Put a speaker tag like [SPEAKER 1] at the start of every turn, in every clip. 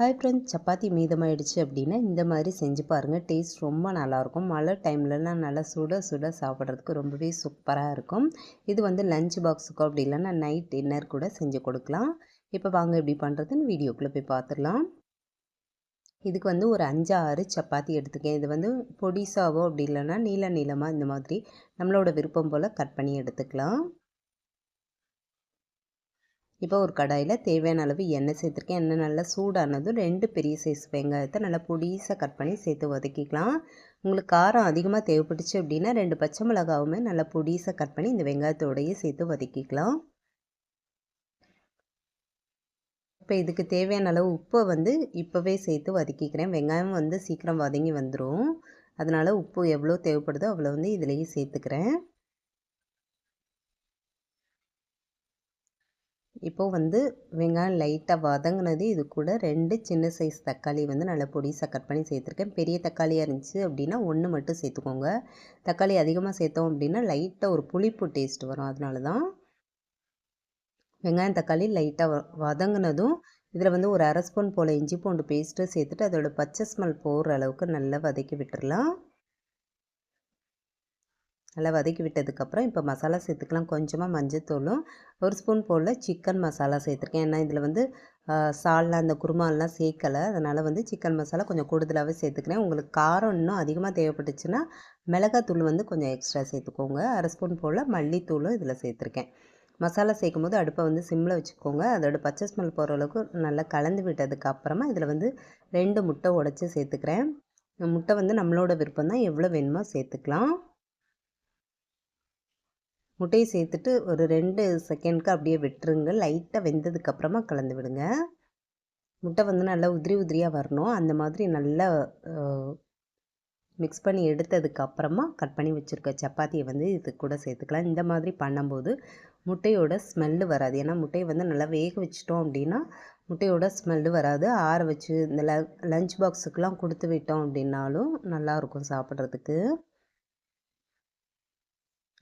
[SPEAKER 1] Hi friends chapati மீதமாயிடுச்சு அப்படின்னா இந்த மாதிரி செஞ்சு பாருங்கள் டேஸ்ட் ரொம்ப நல்லாயிருக்கும். மழை டைம்லலாம் நல்லா சுட சுட சாப்பிட்றதுக்கு ரொம்பவே சூப்பராக இருக்கும். இது வந்து லஞ்ச் பாக்ஸுக்கோ அப்படி இல்லைன்னா நைட் டின்னர் கூட செஞ்சு கொடுக்கலாம். இப்போ வாங்க எப்படி பண்ணுறதுன்னு வீடியோக்குள்ளே போய் பார்த்துடலாம் இதுக்கு வந்து ஒரு அஞ்சு ஆறு சப்பாத்தி எடுத்துக்கேன். இது வந்து பொடிசாவோ அப்படி இல்லைன்னா நீள நீளமாக இந்த மாதிரி நம்மளோட விருப்பம் போல் கட் பண்ணி எடுத்துக்கலாம். இப்போ ஒரு கடாயில் தேவையான அளவு எண்ணெய் சேர்த்துருக்கேன். எண்ணெய் நல்லா சூடானதும் ரெண்டு பெரிய சைஸ் வெங்காயத்தை நல்லா பொடிசாக கட் பண்ணி சேர்த்து வதக்கிக்கலாம். உங்களுக்கு காரம் அதிகமாக தேவைப்பட்டுச்சு அப்படின்னா ரெண்டு பச்சை மிளகாவுமே நல்லா பொடிசாக கட் பண்ணி இந்த வெங்காயத்தோடையே சேர்த்து வதக்கிக்கலாம். இப்போ இதுக்கு தேவையான அளவு உப்பை வந்து இப்போவே சேர்த்து வதக்கிக்கிறேன். வெங்காயம் வந்து சீக்கிரம் வதங்கி வந்துடும் அதனால் உப்பு எவ்வளோ தேவைப்படுதோ அவ்வளோ வந்து இதுலேயே சேர்த்துக்கிறேன். இப்போது வந்து வெங்காயம் லைட்டாக வதங்கினது இது கூட ரெண்டு சின்ன சைஸ் தக்காளி வந்து நல்லா பொடிசாக கட் பண்ணி சேர்த்துருக்கேன். பெரிய தக்காளியாக இருந்துச்சு அப்படின்னா ஒன்று மட்டும் சேர்த்துக்கோங்க. தக்காளி அதிகமாக சேர்த்தோம் அப்படின்னா லைட்டாக ஒரு புளிப்பு டேஸ்ட் வரும். அதனால தான் வெங்காயம் தக்காளி லைட்டாக வதங்கினதும் இதில் வந்து ஒரு அரை ஸ்பூன் போல் இஞ்சி பூண்டு பேஸ்ட்டு சேர்த்துட்டு அதோட பச்சை ஸ்மெல் போகிற அளவுக்கு நல்லா வதக்கி விட்டுடலாம் நல்லா வதக்கி விட்டதுக்கப்புறம் இப்போ மசாலா சேர்த்துக்கலாம். கொஞ்சமாக மஞ்சத்தூளும் ஒரு ஸ்பூன் போல் சிக்கன் மசாலா சேர்த்துருக்கேன். ஏன்னா இதில் வந்து சால்னா அந்த குருமாலாம் சேர்க்கலை. அதனால் வந்து சிக்கன் மசாலா கொஞ்சம் கூடுதலாகவே சேர்த்துக்கிறேன். உங்களுக்கு காரம் இன்னும் அதிகமாக தேவைப்பட்டுச்சுன்னா மிளகாத்தூள் வந்து கொஞ்சம் எக்ஸ்ட்ரா சேர்த்துக்கோங்க. அரை ஸ்பூன் போல் மல்லித்தூளும் இதில் சேர்த்துருக்கேன். மசாலா சேர்க்கும் போது அடுப்பை வந்து சிம்மில் வச்சுக்கோங்க. அதோட பச்சை ஸ்மெல் போகிற அளவுக்கு நல்லா கலந்து விட்டதுக்கு அப்புறமா இதில் வந்து ரெண்டு முட்டை உடச்சி சேர்த்துக்கிறேன். முட்டை வந்து நம்மளோட விருப்பம் தான் எவ்வளோ வேணுமோ சேர்த்துக்கலாம். முட்டையை சேர்த்துட்டு ஒரு ரெண்டு செகண்ட்க்கு அப்படியே விட்டுருங்க. லைட்டாக வெந்ததுக்கப்புறமா கலந்து விடுங்க. முட்டை வந்து நல்லா உதிரி உதிரியாக வரணும். அந்த மாதிரி நல்லா மிக்ஸ் பண்ணி எடுத்ததுக்கப்புறமா கட் பண்ணி வச்சுருக்க சப்பாத்தியை வந்து இது கூட சேர்த்துக்கலாம். இந்த மாதிரி பண்ணும்போது முட்டையோட ஸ்மெல்லு வராது. ஏன்னா முட்டையை வந்து நல்லா வேக வச்சிட்டோம் அப்படின்னா முட்டையோட ஸ்மெல்லு வராது. ஆற வச்சு இந்த ல லஞ்ச் பாக்ஸுக்கெலாம் கொடுத்து விட்டோம் அப்படின்னாலும் நல்லாயிருக்கும் சாப்பிட்றதுக்கு.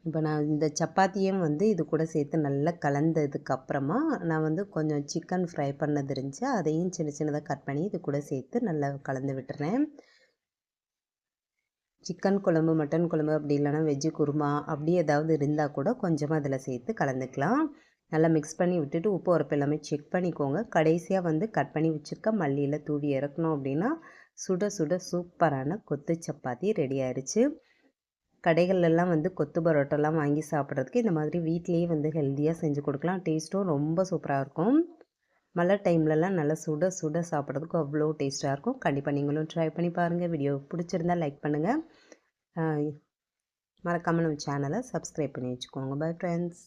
[SPEAKER 1] இப்போ நான் இந்த சப்பாத்தியும் வந்து இது கூட சேர்த்து நல்லா கலந்ததுக்கு அப்புறமா நான் வந்து கொஞ்சம் சிக்கன் ஃப்ரை பண்ணது இருந்துச்சு. அதையும் சின்ன சின்னதாக கட் பண்ணி இது கூட சேர்த்து நல்லா கலந்து விட்டுறேன். சிக்கன் குழம்பு மட்டன் குழம்பு அப்படி இல்லைனா வெஜ்ஜு குருமா அப்படி ஏதாவது இருந்தால் கூட கொஞ்சமாக அதில் சேர்த்து கலந்துக்கலாம். நல்லா மிக்ஸ் பண்ணி விட்டுட்டு உப்பு உரப்பு எல்லாமே செக் பண்ணிக்கோங்க. கடைசியாக வந்து கட் பண்ணி வச்சுருக்க மல்லியில் தூவி இறக்கணும் அப்படின்னா சுட சுட சூப்பரான கொத்து சப்பாத்தி ரெடி ஆயிடுச்சு கடைகள்லாம் வந்து கொத்து பரோட்டாலாம் வாங்கி சாப்பிட்றதுக்கு இந்த மாதிரி வீட்லேயே வந்து ஹெல்த்தியாக செஞ்சு கொடுக்கலாம். டேஸ்ட்டும் ரொம்ப சூப்பராக இருக்கும். மழை டைம்லலாம் நல்லா சுட சுட சாப்பிட்றதுக்கு அவ்வளோ டேஸ்ட்டாக இருக்கும். கண்டிப்பாக நீங்களும் ட்ரை பண்ணி பாருங்கள் வீடியோ பிடிச்சிருந்தால் லைக் பண்ணுங்கள் மறக்காமல் நம்ம சேனலை சப்ஸ்கிரைப் பண்ணி வச்சுக்கோங்க. Bye friends